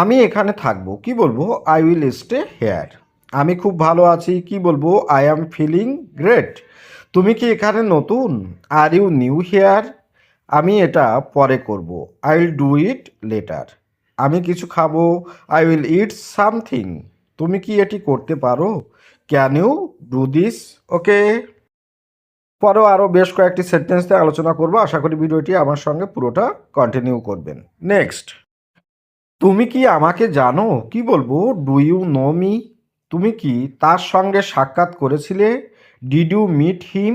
আমি এখানে থাকব, কি বলব? আই উইল স্টে হেয়ার আমি খুব ভালো আছি, কি বলব? আই অ্যাম ফিলিং গ্রেট তুমি কি এখানে নতুন? আর ইউ নিউ হেয়ার আমি এটা পরে করব। I will do it later আমি কিছু খাব। আই উইল ইট সামথিং তুমি কি এটি করতে পারো? Can you do this okay পরেও আরও বেশ কয়েকটি সেন্টেন্স দিয়ে আলোচনা করব। আশা করি ভিডিওটি আমার সঙ্গে পুরোটা কন্টিনিউ করবেন। নেক্সট তুমি কি আমাকে জানো? কি বলব? ডু ইউ নো মি তুমি কি তার সঙ্গে সাক্ষাৎ করেছিলে? ডিড ইউ মিট হিম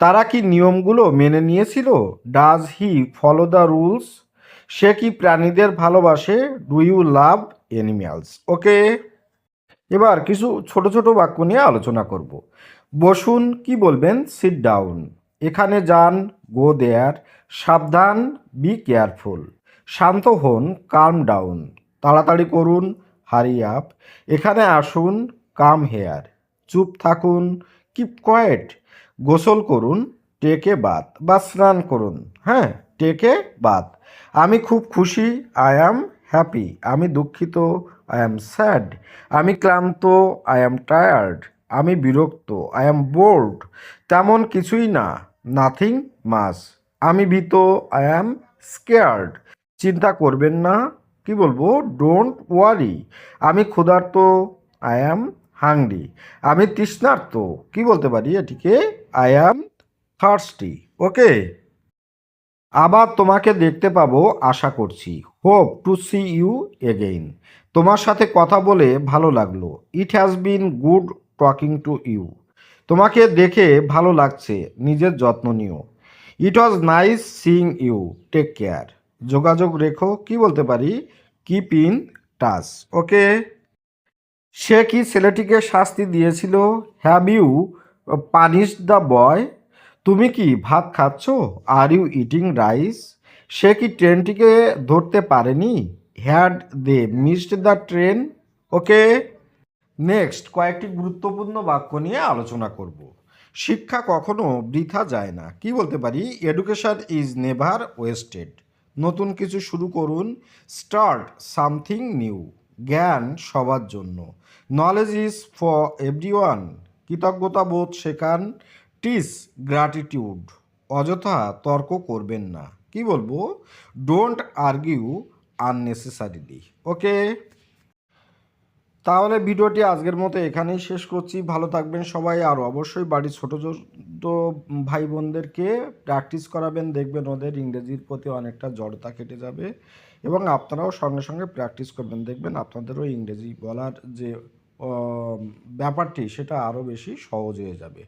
তারা কি নিয়মগুলো মেনে নিয়েছিল? Does he follow the rules সে কি প্রাণীদের ভালোবাসে? Do you love animals okay, এবার কিছু ছোট ছোট বাক্য নিয়ে আলোচনা করব। বসুন, কি বলবেন? সিট ডাউন এখানে যান গো দেয়ার সাবধান বি কেয়ারফুল শান্ত হন কাম ডাউন তাড়াতাড়ি করুন হারি আপ এখানে আসুন কাম হেয়ার চুপ থাকুন কিপ কোয়েট গোসল করুন টেকে বাত বা স্নান করুন। হ্যাঁ টেকে বাত আমি খুব খুশি আই অ্যাম হ্যাপি আমি দুঃখিত আই অ্যাম স্যাড আমি ক্লান্ত আই অ্যাম টায়ার্ড আমি বিরক্ত আই অ্যাম বোর্ড তেমন কিছুই না নাথিং মাস আমি ভীত আই অ্যাম স্কেয়ার্ড চিন্তা করবেন না। কি বলব? ডোন্ট ওয়ারি আমি ক্ষুধার্ত। আই অ্যাম হাংরি আমি তৃষ্ণার্ত। কি বলতে পারি এটিকে? আই অ্যাম থার্সটি ওকে আবার তোমাকে দেখতে পাবো, আশা করছি। Hope to C you again তোমার সাথে কথা বলে ভালো লাগল। It has been good talking to you তোমাকে দেখে ভালো লাগছে। নিজের যত্ন নিও। ইট was nice Singh you take care যোগাযোগ রেখো, কি বলতে পারি? কিপ ইন টাচ ওকে সে কি ছেলেটিকে শাস্তি দিয়েছিল? Have you punish the boy তুমি কি ভাত খাচ্ছ? আর ইউ ইটিং রাইস সে কি ট্রেনটিকে ধরতে পারেনি? Had they missed the train okay next কয়েকটি গুরুত্বপূর্ণ বাক্য নিয়ে আলোচনা করব। শিক্ষা কখনো বৃথা যায় না। কি বলতে পারি? এডুকেশন ইজ নেভার ওয়েস্টেড নতুন কিছু শুরু করুন, স্টার্ট সামথিং নিউ, জ্ঞান সবার জন্য। নলেজ ইজ ফর এভরিওয়ান কৃতজ্ঞতা বোধ শেখান টিস গ্র্যাটিটিউড অযথা তর্ক করবেন না। কি বলব? ডোন্ট আর্গিউ আননেসেসারিলি ওকে তাহলে ভিডিওটি আজকের মতো এখানেই শেষ করছি। ভালো থাকবেন সবাই আর অবশ্যই বাড়ির ছোটো ছোটো ভাই বোনদেরকে প্র্যাকটিস করাবেন। দেখবেন ওদের ইংরেজির প্রতি অনেকটা জড়তা কেটে যাবে এবং আপনারাও সঙ্গে সঙ্গে প্র্যাকটিস করবেন। দেখবেন আপনাদেরও ইংরেজি বলার যে ব্যাপারটি সেটা আরও বেশি সহজ হয়ে যাবে।